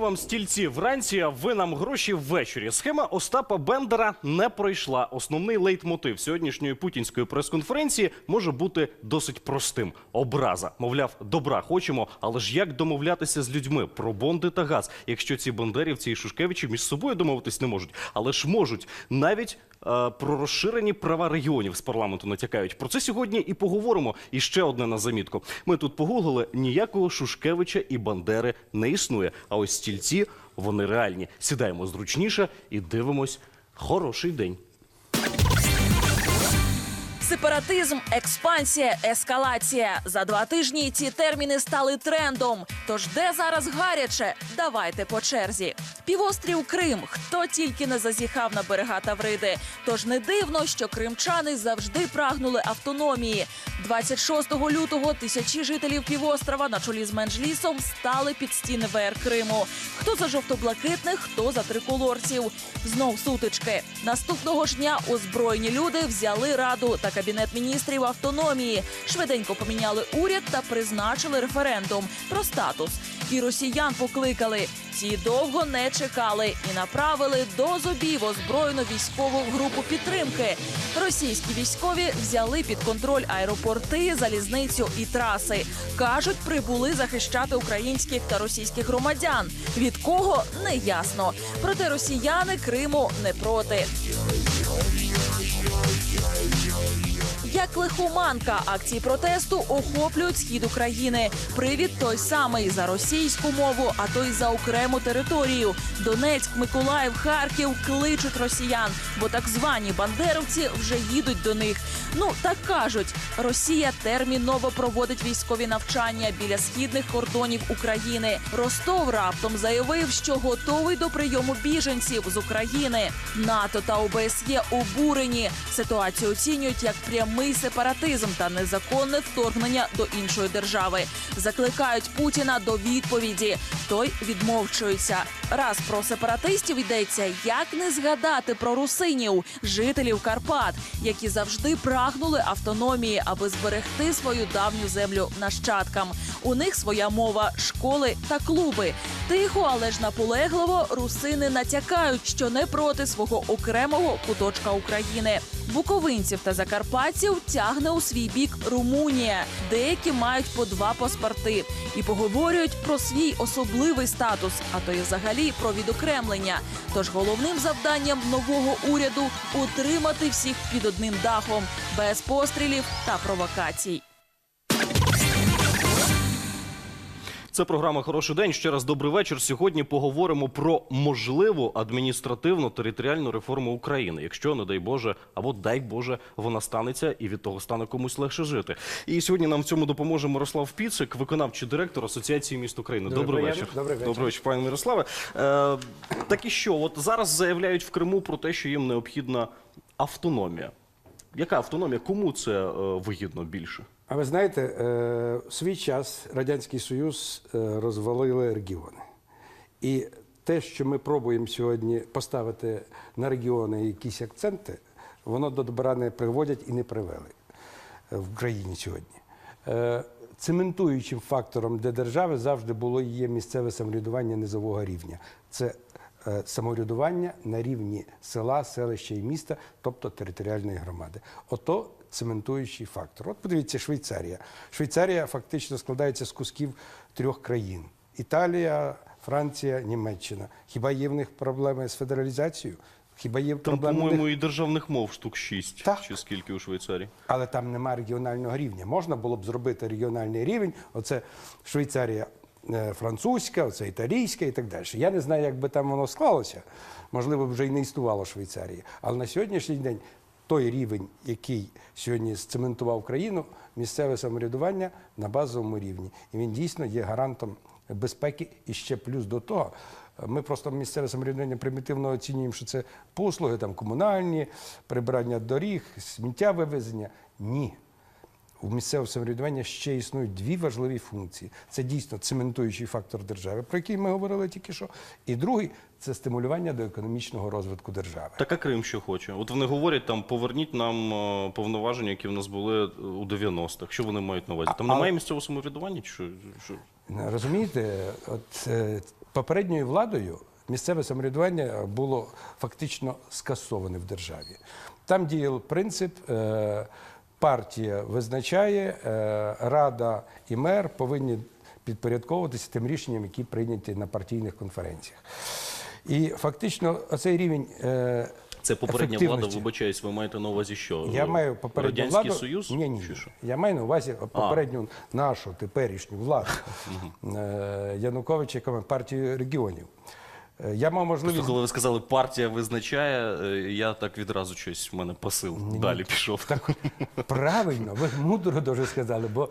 Вам стільці вранці, а ви нам гроші ввечері. Схема Остапа Бендера не пройшла. Основний лейтмотив сьогоднішньої путінської прес-конференції може бути досить простим: образа. Мовляв, добра хочемо, але ж як домовлятися з людьми про бонди та газ, якщо ці бандерівці і Шушкевичі між собою домовитись не можуть, але ж можуть навіть. Е, Про розширені права регіонів з парламенту натякають. Про це сьогодні і поговоримо. І ще одне на замітку. Ми тут погуглили, ніякого Шушкевича і Бандери не існує. А ось стільці вони реальні. Сідаємо зручніше і дивимось. Хороший день. Сепаратизм, експансія, ескалація. За два тижні ці терміни стали трендом. Тож де зараз гаряче? Давайте по черзі. Півострів Крим. Хто тільки не зазіхав на берега Тавриди. Тож не дивно, що кримчани завжди прагнули автономії. 26 лютого тисячі жителів півострова на чолі з Менджлісом стали під стіни ВР Криму. Хто за жовто-блакитних, хто за триколорців. Знов сутички. Наступного ж дня озброєні люди взяли раду та кабінет міністрів автономії. Швиденько поміняли уряд та призначили референдум про статус. І росіян покликали. Ті довго не чекали і направили до зубів озброєну військову групу підтримки. Російські військові взяли під контроль аеропорти, залізницю і траси. кажуть, прибули захищати українських та російських громадян. Від кого не ясно. Проте росіяни Криму не проти. Як лихоманка акції протесту охоплюють схід України. Привід той самий за російську мову, а то й за окрему територію. Донецьк, Миколаїв, Харків кличуть росіян, бо так звані бандеровці вже їдуть до них. Ну так кажуть, Росія терміново проводить військові навчання біля східних кордонів України. Ростов раптом заявив, що готовий до прийому біженців з України. НАТО та ОБСЄ обурені. Ситуацію оцінюють як прямий сепаратизм та незаконне вторгнення до іншої держави. Закликають Путіна до відповіді. Той відмовчується. Раз про сепаратистів йдеться, як не згадати про русинів, жителів Карпат, які завжди прагнули автономії, аби зберегти свою давню землю нащадкам. У них своя мова, школи та клуби. Тихо, але ж наполегливо русини натякають, що не проти свого окремого куточка України. Буковинців та закарпатців тягне у свій бік Румунія. Деякі мають по два паспорти і поговорюють про свій особливий статус, а то й взагалі про відокремлення. Тож головним завданням нового уряду утримати всіх під одним дахом без пострілів та провокацій. Це програма Хороший день. Ще раз добрий вечір. Сьогодні поговоримо про можливу адміністративну територіальну реформу України, якщо не дай Боже, або дай Боже, вона станеться і від того стане комусь легше жити. І сьогодні нам в цьому допоможе Мирослав Піцик, виконавчий директор Асоціації міст України. Дуже Добрий вечір. Добрий вечір. Добрий вечір, пане Мирославе. Е, так і що? От зараз заявляють в Криму про те, що їм необхідна автономія. Яка автономія? Кому це е, вигідно більше? А ви знаєте, е, в свій час Радянський Союз е, розвалили регіони. І те, що ми пробуємо сьогодні поставити на регіони якісь акценти, воно до добра не приводять і не привели е, в Україні сьогодні. Цементуючим фактором для держави завжди було є місцеве самоврядування низового рівня. Це самоврядування на рівні села, селища і міста, тобто територіальної громади. Ото цементуючий фактор. От подивіться, Швейцарія. Швейцарія фактично складається з кусків трьох країн: Італія, Франція, Німеччина. Хіба є в них проблеми з федералізацією? Хіба є Там, по-моєму, і державних мов штук шість. Так. Чи скільки у Швейцарії? Але там немає регіонального рівня. Можна було б зробити регіональний рівень. Оце Швейцарія е, французька, оце італійська і так далі. Я не знаю, як би там воно склалося. Можливо, вже і не існувало Швейцарії. Але на сьогоднішній день той рівень, який сьогодні зцементував країну, місцеве самоврядування на базовому рівні. І він дійсно є гарантом безпеки. І ще плюс до того. Ми просто місцеве самоврядування примітивно оцінюємо, що це послуги там комунальні, прибирання доріг, сміття вивезення. Ні. У місцевого самоврядування ще існують дві важливі функції. Це дійсно цементуючий фактор держави, про який ми говорили тільки що. І другий це стимулювання до економічного розвитку держави. Так а Крим що хоче? От вони говорять там, поверніть нам е, повноваження, які в нас були е, у 90-х. Що вони мають на увазі? Там А- немає місцевого самоврядування? Чи що? Розумієте, от е, попередньою владою місцеве самоврядування було фактично скасоване в державі. Там діяв принцип. Е, Партія визначає, е, рада і мер повинні підпорядковуватися тим рішенням, які прийняті на партійних конференціях. І фактично оцей рівень е, Це попередня влада, вибачаюсь, ви маєте на увазі що? я маю попередню Радянський владу. Союз? Ні, ні. Що? Я маю на увазі попередню нашу теперішню владу е, Януковича, партію регіонів. Е, Я мав можливість коли ви сказали, партія визначає, е, я так відразу щось в мене посил далі пішов. Так, правильно, ви мудро дуже сказали, бо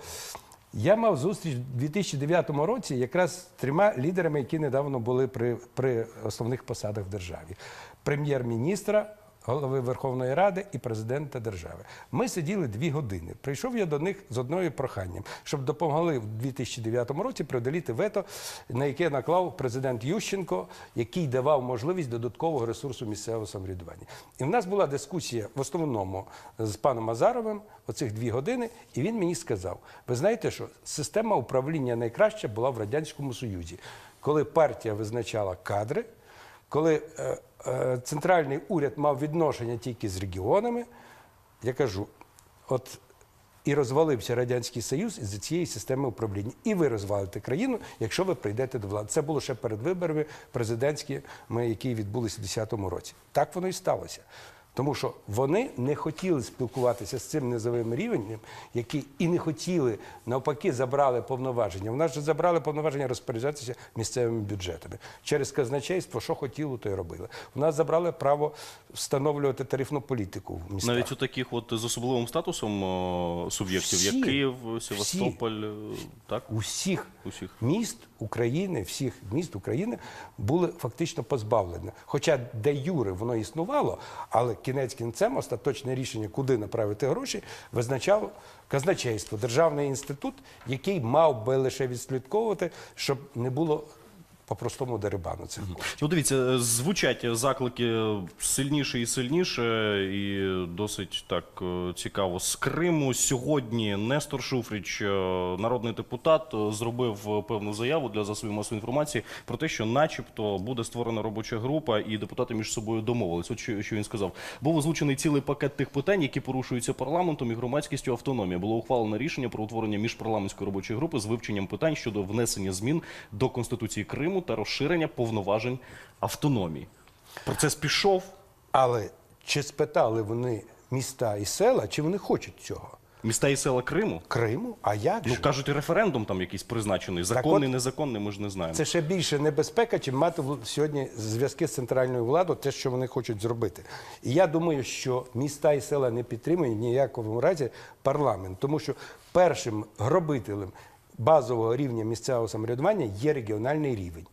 я мав зустріч у 2009 році якраз з трьома лідерами, які недавно були при, при основних посадах в державі: прем'єр-міністра, голови Верховної Ради і президента держави. Ми сиділи дві години. Прийшов я до них з одною проханням, щоб допомогли в 2009 році преодоліти вето, на яке наклав президент Ющенко, який давав можливість додаткового ресурсу місцевого самоврядування. І в нас була дискусія в основному з паном Азаровим оцих дві години, і він мені сказав: ви знаєте, що система управління найкраща була в Радянському Союзі, коли партія визначала кадри, коли е, е, центральний уряд мав відношення тільки з регіонами, я кажу, от і розвалився Радянський Союз із цієї системи управління. І ви розвалите країну, якщо ви прийдете до влади. Це було ще перед виборами президентськими, які відбулися у 2010 році. Так воно і сталося. Тому що вони не хотіли спілкуватися з цим низовим рівнем, які і не хотіли, навпаки, забрали повноваження. У нас же забрали повноваження розпоряджатися місцевими бюджетами. Через казначейство, що хотіло, то й робили. У нас забрали право встановлювати тарифну політику в містах. Навіть у таких от з особливим статусом суб'єктів, як Київ, Севастополь, е, так? усіх, Усіх. міст України, всіх міст України були фактично позбавлені. Хоча де юри воно існувало, але кінець кінцем остаточне рішення, куди направити гроші, визначав казначейство, державний інститут, який мав би лише відслідковувати, щоб не було по-простому дерибану цих коштів. Ну, дивіться, е, звучать заклики сильніше і сильніше, і досить так е, цікаво. З Криму сьогодні Нестор Шуфріч, е, народний депутат, зробив певну заяву для засобів масової інформації про те, що, начебто, буде створена робоча група, і депутати між собою домовились. От що, що він сказав. Був озвучений цілий пакет тих питань, які порушуються парламентом і громадськістю автономії. Було ухвалено рішення про утворення міжпарламентської робочої групи з вивченням питань щодо внесення змін до Конституції Криму та розширення повноважень автономії. Процес пішов. Але чи спитали вони міста і села, чи вони хочуть цього? Міста і села Криму. Криму? А як Ну же? кажуть, і референдум там якийсь призначений. Законний, от, незаконний, ми ж не знаємо. Це ще більше небезпека, чим мати сьогодні зв'язки з центральною владою, те, що вони хочуть зробити. І я думаю, що міста і села не підтримують в ніякому разі парламент, тому що першим гробителем базового рівня місцевого самоврядування є регіональний рівень.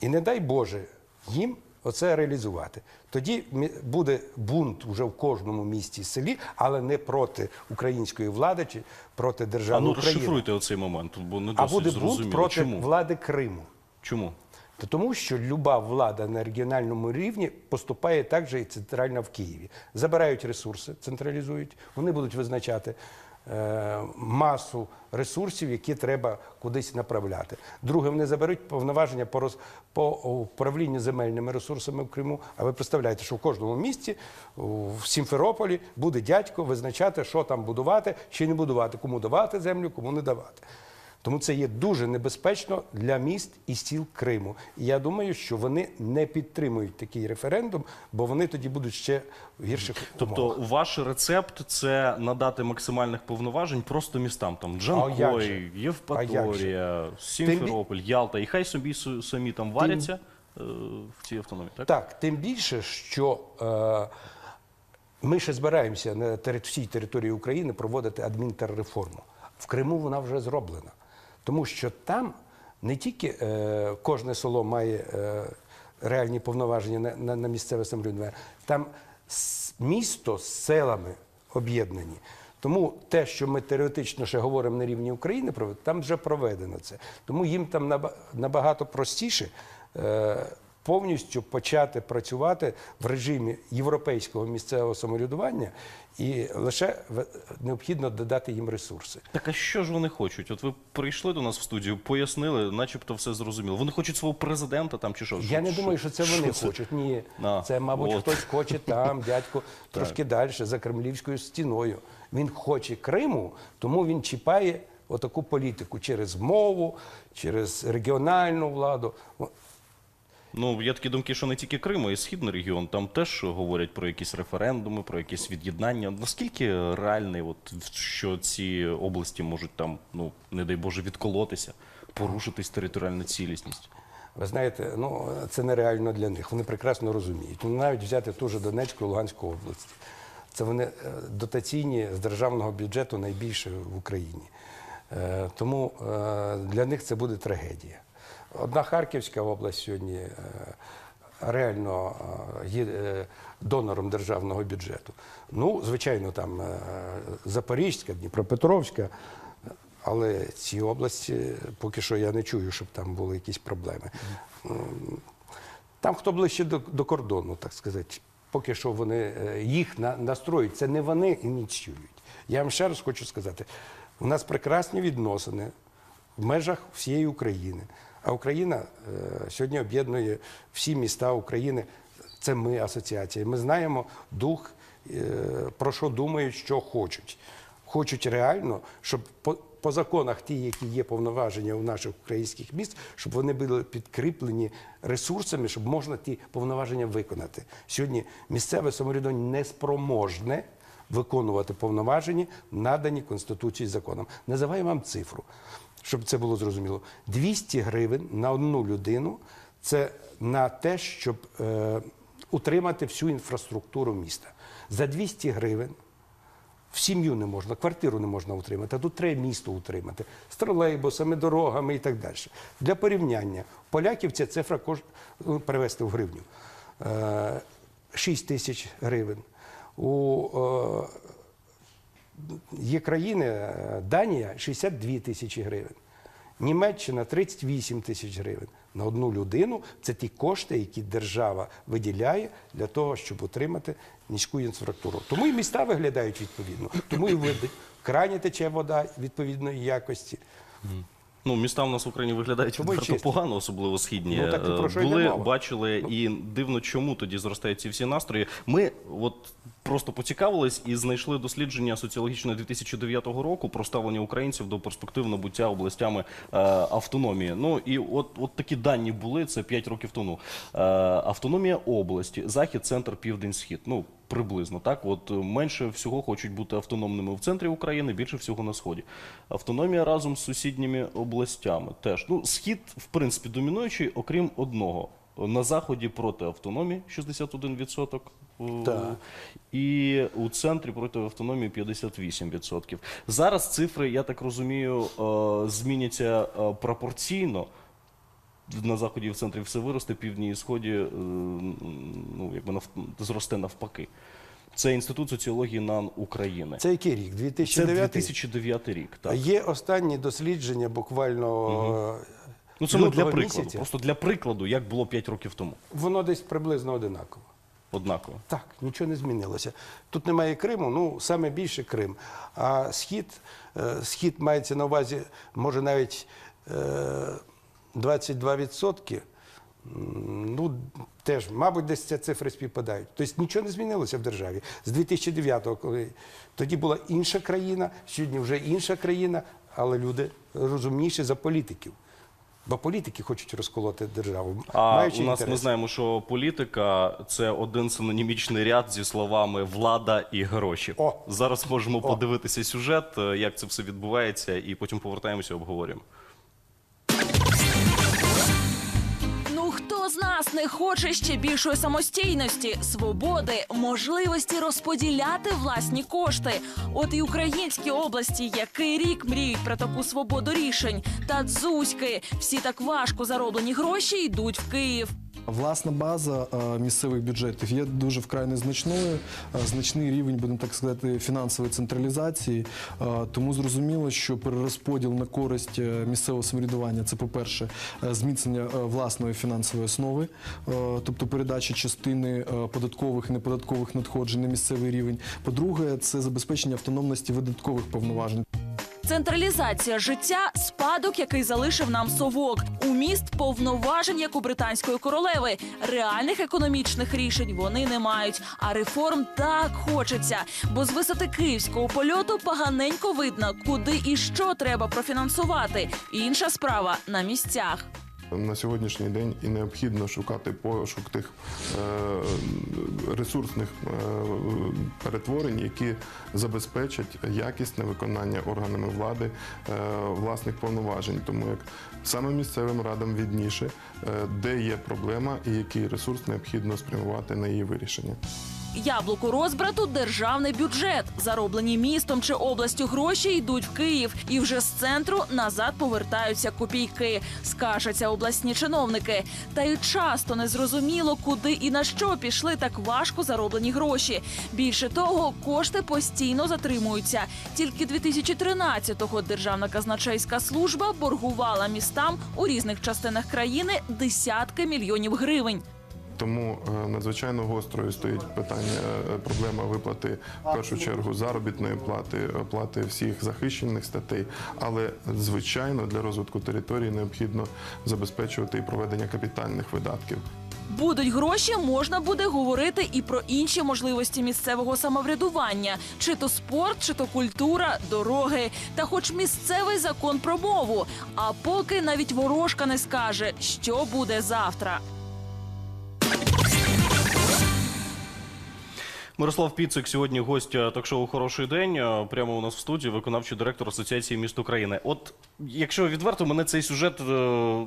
І не дай Боже їм оце реалізувати. Тоді буде бунт вже в кожному місті і селі, але не проти української влади чи проти а ну України. розшифруйте оцей момент, бо не А буде зрозуміло. бунт проти Чому? влади Криму. Чому? Та тому, що люба влада на регіональному рівні поступає так же і центральна в Києві. Забирають ресурси, централізують, вони будуть визначати масу ресурсів, які треба кудись направляти. Друге, вони заберуть повноваження по, роз, по управлінню земельними ресурсами в Криму. А ви представляєте, що в кожному місті, в Сімферополі, буде дядько визначати, що там будувати чи не будувати, кому давати землю, кому не давати. Тому це є дуже небезпечно для міст і сіл Криму. І я думаю, що вони не підтримують такий референдум, бо вони тоді будуть ще в гірших Тобто ваш рецепт це надати максимальних повноважень просто містам. Там Джанкой? Євпаторія, Сімферополь, Ялта. І хай собі самі там варяться е, в цій автономії. Так? Так, тим більше, що е, ми ще збираємося на всій території України проводити адмінтерреформу. В Криму вона вже зроблена. Тому що там не тільки е, кожне село має е, реальні повноваження на, на, на місцеве самоврядування, там місто з селами об'єднані. Тому те, що ми теоретично ще говоримо на рівні України, там вже проведено це. Тому їм там набагато простіше. Е, повністю почати працювати в режимі європейського місцевого самоврядування, і лише необхідно додати їм ресурси. Так а що ж вони хочуть? От ви прийшли до нас в студію, пояснили, начебто все зрозуміло. Вони хочуть свого президента там чи що? Я не думаю, що це вони хочуть. Ні, А, це, мабуть, от. хтось хоче там, дядько, трошки далі, за кремлівською стіною. Він хоче Криму, тому він чіпає отаку політику через мову, через регіональну владу. Ну, є такі думки, що не тільки Крим, а й Східний регіон. Там теж говорять про якісь референдуми, про якісь від'єднання. Наскільки реальний, от, що ці області можуть там, ну, не дай Боже, відколотися, порушитись територіальна цілісність? Ви знаєте, ну це нереально для них. Вони прекрасно розуміють. Ну, навіть взяти ту ж Донецьку і Луганську області. Це вони е, дотаційні з державного бюджету найбільше в Україні. Е, Тому е, для них це буде трагедія. Одна Харківська область сьогодні е, реально е, є е, донором державного бюджету. Ну, звичайно, там Запорізька, Дніпропетровська. Але ці області поки що я не чую, щоб там були якісь проблеми. Там хто ближче до, до кордону, так сказати. Поки що вони їх на, настроюють. Це не вони ініціюють. Я вам ще раз хочу сказати: у нас прекрасні відносини в межах всієї України. А Україна е, сьогодні об'єднує всі міста України. Це ми асоціація. Ми знаємо дух, е, про що думають, що хочуть хочуть реально, щоб по, законах ті, які є повноваження у наших українських міст, щоб вони були підкріплені ресурсами, щоб можна ті повноваження виконати. Сьогодні місцеве самоврядування не спроможне виконувати повноваження, надані Конституцією законом. Називаю вам цифру, щоб це було зрозуміло. 200 гривень на одну людину це на те, щоб е, утримати всю інфраструктуру міста. За 200 гривень в сім'ю не можна, квартиру не можна утримати, а тут треба місто утримати з тролейбусами, дорогами і так далі. Для порівняння, поляків ця цифра кож... ну, перевести в гривню. Е, 6 тисяч гривень. У е, є країни, е, Данія 62 тисячі гривень. Німеччина 38 тисяч гривень на одну людину. Це ті кошти, які держава виділяє для того, щоб отримати низьку інфраструктуру. Тому і міста виглядають відповідно. Тому і в крані тече вода відповідної якості. Ну, міста в нас в Україні виглядають відверто чисті. погано, особливо східні. Ну, так і про що йде Були, мова? бачили, і дивно, чому тоді зростають ці всі настрої. Ми от просто поцікавились і знайшли дослідження соціологічне 2009 року про ставлення українців до перспектив набуття областями е, автономії. Ну і от, от такі дані були це 5 років тому. Е, автономія області, захід, центр, південь, схід. Ну приблизно так. От е, менше всього хочуть бути автономними в центрі України, більше всього на сході. Автономія разом з сусідніми областями теж. Ну, схід, в принципі, домінуючий, окрім одного. На заході проти автономії 61%. е, Так. І у центрі проти автономії 58%. Зараз цифри, я так розумію, е, зміняться пропорційно. На заході і в центрі все виросте, півдні і сході е, ну, якби нав... зросте навпаки. Це інститут соціології НАН України. Це який рік? Це 2009? 2009 рік. Так. Є останні дослідження буквально. е, Ну це для прикладу. місяця. Просто для прикладу, як було 5 років тому. Воно десь приблизно одинаково. Однаково. Так, нічого не змінилося. Тут немає Криму, ну саме більше Крим. А схід, е, схід мається на увазі, може навіть е, 22%. М, Ну, теж, мабуть, десь ці цифри співпадають. Тобто нічого не змінилося в державі. З 2009-го, коли тоді була інша країна, сьогодні вже інша країна, але люди розумніші за політиків. Бо політики хочуть розколоти державу. А маючи у нас ми знаємо, що політика це один синонімічний ряд зі словами влада і гроші. О! Зараз можемо подивитися сюжет, е, як це все відбувається, і потім повертаємося, обговорюємо. З нас не хоче ще більшої самостійності, свободи, можливості розподіляти власні кошти? От і українські області, який рік мріють про таку свободу рішень. Та дзузьки, всі так важко зароблені гроші йдуть в Київ. Власна база е, місцевих бюджетів є дуже вкрай незначною. Е, Значний рівень, будемо так сказати, фінансової централізації. Е, Тому зрозуміло, що перерозподіл на користь місцевого самоврядування це, по-перше, зміцнення власної фінансової основи, тобто передача частини податкових і неподаткових надходжень на місцевий рівень. По-друге, це забезпечення автономності видаткових повноважень. Централізація життя спадок, який залишив нам совок. У міст повноважень, як у британської королеви. Реальних економічних рішень вони не мають. А реформ так хочеться. Бо з висоти київського польоту поганенько видно, куди і що треба профінансувати. Інша справа на місцях. На сьогоднішній день і необхідно шукати пошук тих е, ресурсних е, перетворень, які забезпечать якісне виконання органами влади е, власних повноважень. Тому як саме місцевим радам відніше, де є проблема і який ресурс необхідно спрямувати на її вирішення. Яблуку розбрату державний бюджет. Зароблені містом чи областю гроші йдуть в Київ, і вже з центру назад повертаються копійки. Скажаться обласні чиновники. Та й часто незрозуміло, куди і на що пішли так важко зароблені гроші. Більше того, кошти постійно затримуються. Тільки 2013-го Державна казначейська служба боргувала містам у різних частинах країни десятки мільйонів гривень. Тому е, надзвичайно гострою стоїть питання е, проблема виплати в першу чергу заробітної плати, оплати всіх захищених статей. Але звичайно для розвитку території необхідно забезпечувати і проведення капітальних видатків. Будуть гроші, можна буде говорити і про інші можливості місцевого самоврядування: чи то спорт, чи то культура, дороги, та хоч місцевий закон про мову. А поки навіть ворожка не скаже, що буде завтра. Мирослав Піцик сьогодні гость е, ток-шоу Хороший день. е, Прямо у нас в студії, виконавчий директор Асоціації міст України. От якщо відверто, мене цей сюжет е,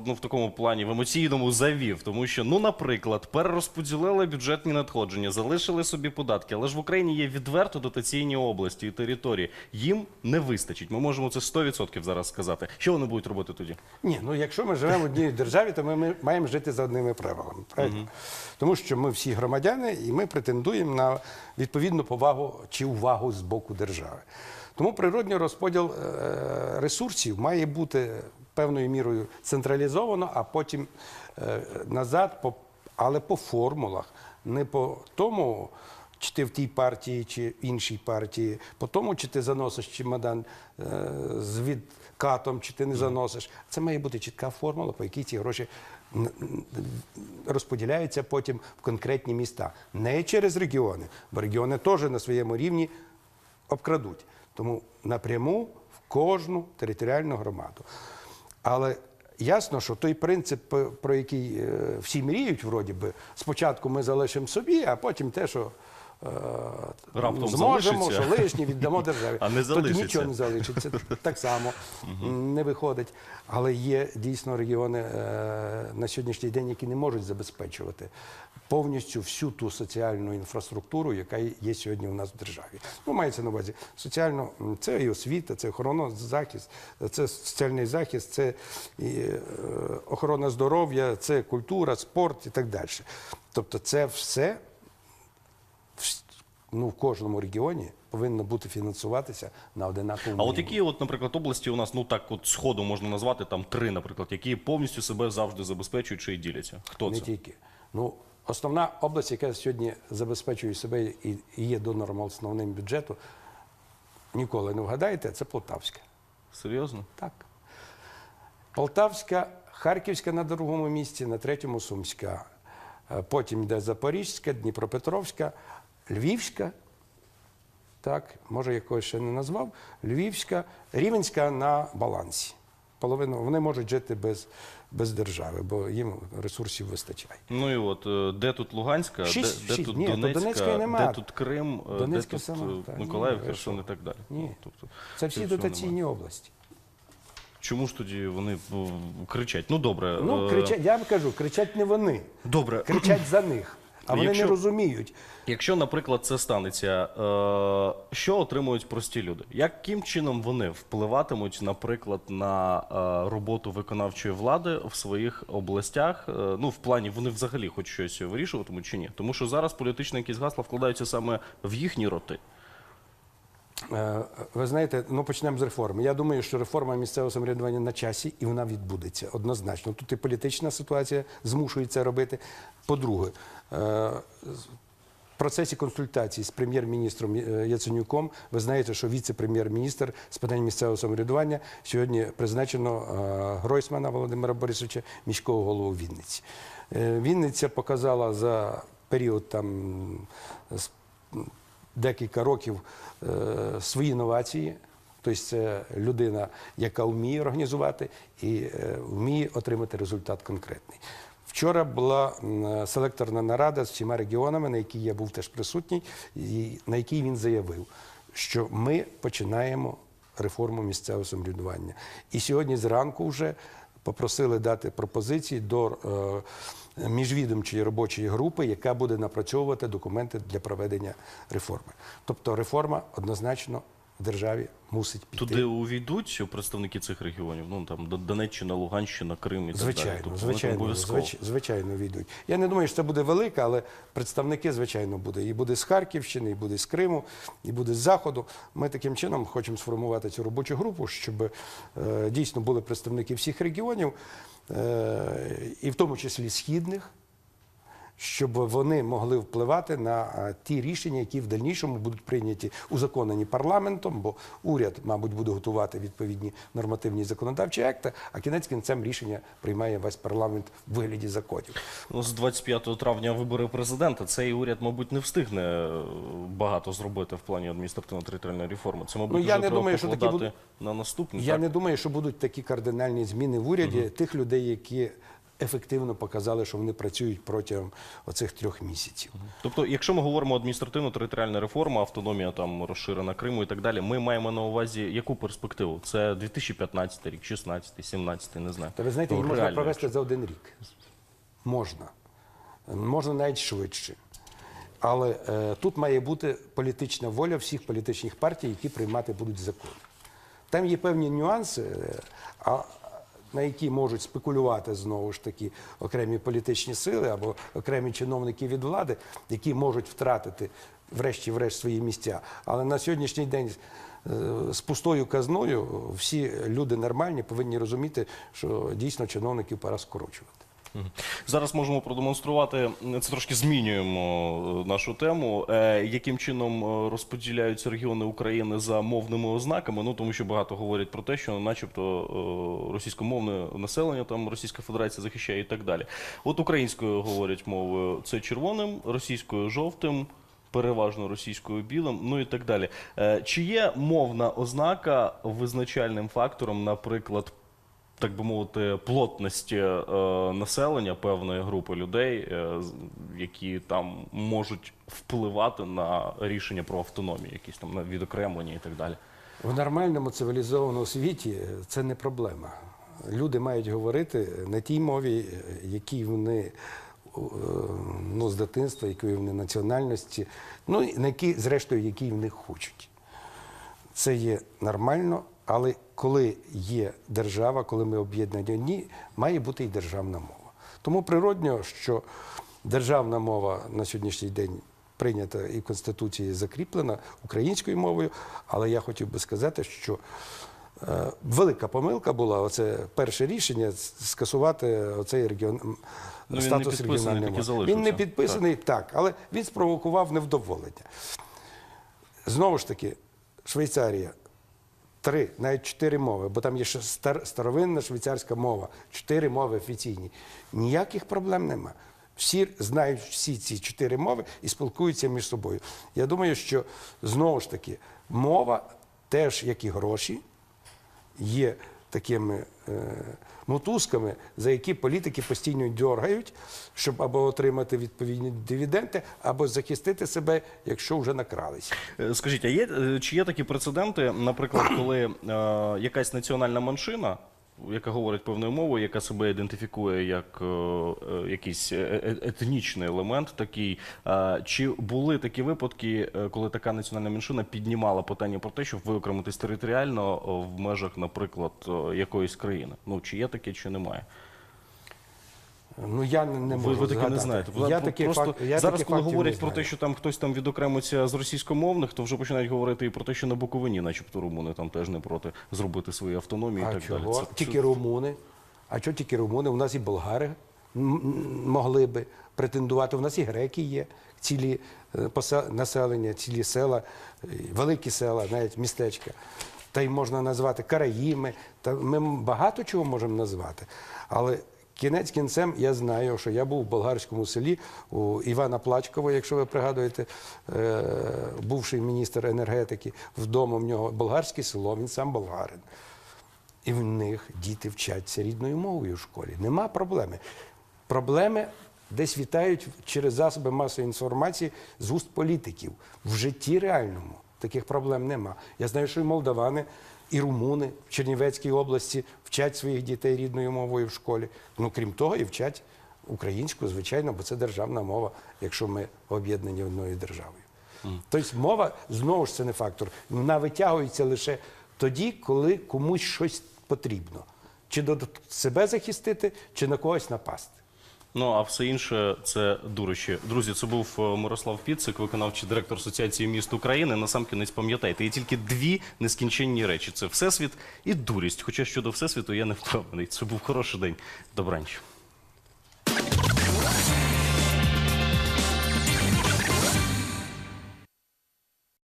ну в такому плані в емоційному завів, тому що, ну, наприклад, перерозподілили бюджетні надходження, залишили собі податки, але ж в Україні є відверто дотаційні області і території. Їм не вистачить. Ми можемо це 100% зараз сказати. Що вони будуть робити тоді? Ні, ну якщо ми живемо в одній державі, то ми, ми маємо жити за одними правилами. Правильно? Тому що ми всі громадяни і ми претендуємо на відповідну повагу чи увагу з боку держави. Тому природній розподіл е, ресурсів має бути певною мірою централізовано, а потім е, назад, але по формулах, не по тому. Чи ти в тій партії, чи в іншій партії, по тому, чи ти заносиш чемодан е, з відкатом, чи ти не заносиш. Це має бути чітка формула, по якій ці гроші розподіляються потім в конкретні міста. Не через регіони, бо регіони теж на своєму рівні обкрадуть. Тому напряму в кожну територіальну громаду. Але ясно, що той принцип, е, про який е, всі мріють, вроді би, спочатку ми залишимо собі, а потім те, що. Е, Раптом зможемо, залишиться. що лишнє віддамо державі. А не залишиться. нічого не залишиться. Так само не виходить. Але є дійсно регіони е, на сьогоднішній день, які не можуть забезпечувати повністю всю ту соціальну інфраструктуру, яка є сьогодні у нас в державі. Ну, мається на увазі соціально, це і освіта, це охорона захист, це соціальний захист, це і, е, охорона здоров'я, це культура, спорт і так далі. Тобто, це все ну, в кожному регіоні повинно бути фінансуватися на одинаковому А от які, от, наприклад, області у нас, ну так, от сходу можна назвати там три, наприклад, які повністю себе завжди забезпечують чи діляться? Хто не це? тільки. Ну, основна область, яка сьогодні забезпечує себе і, і є донором основним бюджету, ніколи не вгадаєте, це Полтавська. Серйозно? Так. Полтавська, Харківська на другому місці, на третьому Сумська. Е, Потім йде Запорізька, Дніпропетровська, Львівська. Так, може, якогось ще не назвав. Львівська, Рівенська на балансі. Половину вони можуть жити без, без держави, бо їм ресурсів вистачає. Ну і от е, де тут Луганська, Шість- де, де тут Ні, Донецька, Донецької нема. де тут Крим, е, Донецька де тут сама, е, так, Миколаїв, Херсон і так далі. Ні. Ну, тобто, Це всі дотаційні немає. області. Чому ж тоді вони кричать? Ну добре. Ну, кричать, я вам кажу, кричать не вони, Добре. кричать за них. А вони Якщо- не розуміють. Якщо, наприклад, це станеться, е, що отримують прості люди? Яким чином вони впливатимуть, наприклад, на е, роботу виконавчої влади в своїх областях? Е, ну, в плані вони взагалі хоч щось вирішуватимуть чи ні? Тому що зараз політичні якісь гасла вкладаються саме в їхні роти. Е, Ви знаєте, ну почнемо з реформи. Я думаю, що реформа місцевого самоврядування на часі і вона відбудеться однозначно. Тут і політична ситуація змушує це робити. По-друге, е, в процесі консультацій з прем'єр-міністром е, Яценюком ви знаєте, що віце-прем'єр-міністр з питань місцевого самоврядування сьогодні призначено Гройсмана Володимира Борисовича міського голову Вінниці. Вінниця показала за період там з декілька років е, свої інновації. Тобто це людина, яка вміє організувати і е, вміє отримати результат конкретний. Вчора була селекторна нарада з всіма регіонами, на якій я був теж присутній, і на якій він заявив, що ми починаємо реформу місцевого самоврядування. І сьогодні зранку вже попросили дати пропозиції до е, міжвідомчої робочої групи, яка буде напрацьовувати документи для проведення реформи. Тобто реформа однозначно в державі мусить піти. Туди увійдуть представники цих регіонів? Ну там Донеччина, Луганщина, Крим і так далі. Звичайно, Тобто звичайно, обов'язково. звич- звичайно, війдуть. Я не думаю, що це буде велика, але представники, звичайно, буде. І буде з Харківщини, і буде з Криму, і буде з Заходу. Ми таким чином хочемо сформувати цю робочу групу, щоб е, дійсно були представники всіх регіонів, е, і в тому числі східних. Щоб вони могли впливати на ті рішення, які в дальнішому будуть прийняті узаконені парламентом, бо уряд, мабуть, буде готувати відповідні нормативні законодавчі акти, а кінець кінцем рішення приймає весь парламент в вигляді законів. Ну, з 25 травня вибори президента. Цей уряд, мабуть, не встигне е, багато зробити в плані адміністративно-територіальної реформи. Це, мабуть, Ну, я вже не думаю, що такі будуть- на наступний. Я так? не думаю, що будуть такі кардинальні зміни в уряді тих людей, які ефективно показали, що вони працюють протягом оцих трьох місяців. Тобто, якщо ми говоримо адміністративно-територіальна реформа, автономія там розширена Криму і так далі, ми маємо на увазі яку перспективу? Це 2015 рік, 16, 17, не знаю. Та ви знаєте, її можна провести за один рік. Можна. Можна навіть швидше. Але е, тут має бути політична воля всіх політичних партій, які приймати будуть закон. Там є певні нюанси, е, а, на які можуть спекулювати знову ж таки окремі політичні сили або окремі чиновники від влади, які можуть втратити врешті-врешт свої місця. Але на сьогоднішній день е, з пустою казною всі люди нормальні повинні розуміти, що дійсно чиновників пора скорочувати. Зараз можемо продемонструвати, це трошки змінюємо е, нашу тему, е, яким чином е, розподіляються регіони України за мовними ознаками. Ну тому що багато говорять про те, що, начебто, російськомовне населення там Російська Федерація захищає і так далі. От українською говорять мовою це червоним, російською жовтим. Переважно російською білим, ну і так далі. Чи є мовна ознака визначальним фактором, наприклад, так би мовити, плотності е, населення певної групи людей, е, які там можуть впливати на рішення про автономію, якісь там на відокремлення і так далі. В нормальному цивілізованому світі це не проблема. Люди мають говорити на тій мові, якій вони е, ну, з дитинства, якої вони національності, ну на якій, зрештою, якій вони хочуть. Це є нормально, але коли є держава, коли ми об'єднані одні, має бути і державна мова. Тому природньо, що державна мова на сьогоднішній день прийнята і в Конституції закріплена українською мовою, але я хотів би сказати, що е, велика помилка була оце перше рішення скасувати оцей регіон. Ну, Статус регіональної мови. Він не підписаний, так, але він спровокував невдоволення. Знову ж таки, Швейцарія. Три, навіть чотири мови, бо там є ще стар, старовинна швейцарська мова, чотири мови офіційні. Ніяких проблем нема. Всі знають всі ці чотири мови і спілкуються між собою. Я думаю, що знову ж таки мова, теж як і гроші, є такими е, мотузками, за які політики постійно дергають, щоб або отримати відповідні дивіденди, або захистити себе, якщо вже накралися. Е, Скажіть, а є е, чи є такі прецеденти, наприклад, коли е, якась національна меншина яка говорить певною мовою, яка себе ідентифікує як е, е, якийсь е- етнічний елемент такий. Чи були такі випадки, коли така національна меншина піднімала питання про те, щоб виокремитись територіально в межах, наприклад, якоїсь країни? Ну чи є таке, чи немає? Ну я не, не Ви, можу ви таки не згадати. знаєте. Я Про- такі просто фак- я зараз, коли фактів говорять не про те, знаю. що там хтось там відокремиться з російськомовних, то вже починають говорити і про те, що на Буковині, начебто румуни там теж не проти зробити свої автономії і А так чого? далі. Це- тільки румуни. А чого тільки румуни? У нас і болгари м- м- могли би претендувати. У нас і греки є, цілі е, посе- населення, цілі села, е, великі села, навіть містечка. Та й можна назвати Караїми. Та ми багато чого можемо назвати. Але кінець кінцем я знаю, що я був в болгарському селі у Івана Плачкова, якщо ви пригадуєте, е, бувший міністр енергетики, вдома в нього болгарське село, він сам болгарин. І в них діти вчаться рідною мовою в школі. Нема проблеми. Проблеми десь вітають через засоби масової інформації з уст політиків. В житті реальному таких проблем нема. Я знаю, що і молдавани, і румуни в Чернівецькій області вчать своїх дітей рідною мовою в школі. Ну, крім того, і вчать українську, звичайно, бо це державна мова, якщо ми об'єднані одною державою. Тобто мова знову ж це не фактор. Вона витягується лише тоді, коли комусь щось потрібно. Чи до себе захистити, чи на когось напасти. Ну а все інше це дурощі. Друзі, це був е, Мирослав Піцик, виконавчий директор Асоціації міст України. Насамкінець пам'ятайте, є тільки дві нескінченні речі: це всесвіт і дурість. Хоча щодо всесвіту я не впевнений. Це був хороший день. Добранч.